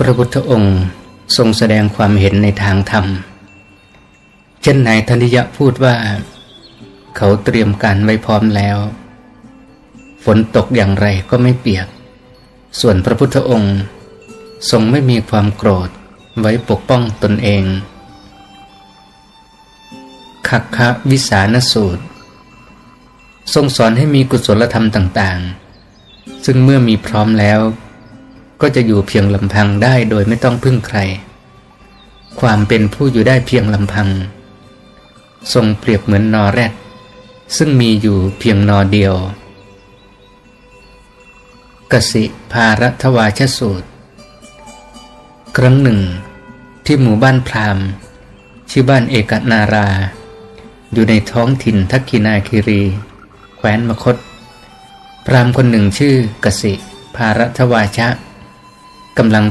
พระพุทธองค์ทรงแสดงความเห็นในทางธรรม เช่นนายธนิยะพูดว่า เขาเตรียมการไว้พร้อมแล้ว ฝนตกอย่างไรก็ไม่เปียก ส่วนพระพุทธองค์ทรงไม่มีความโกรธไว้ปกป้องตนเองขักคะวิสานสูตร ทรงสอนให้มีกุศลธรรมต่าง ๆ ซึ่งเมื่อมีพร้อมแล้ว ก็จะอยู่เพียงลำพังได้โดยไม่ต้องพึ่งใคร ความเป็นผู้อยู่ได้เพียงลำพัง ทรงเปรียบเหมือนนอแรด ซึ่งมีอยู่เพียงนอเดียว กสิภารัตวาชสูตร ครั้งหนึ่ง ที่หมู่บ้านพราหมณ์ชื่อบ้านเอกนารา อยู่ในท้องถิ่นทักกินาคิรี แคว้นมคต พราหมณ์คนหนึ่งชื่อกสิภารัตวาชะ กำลัง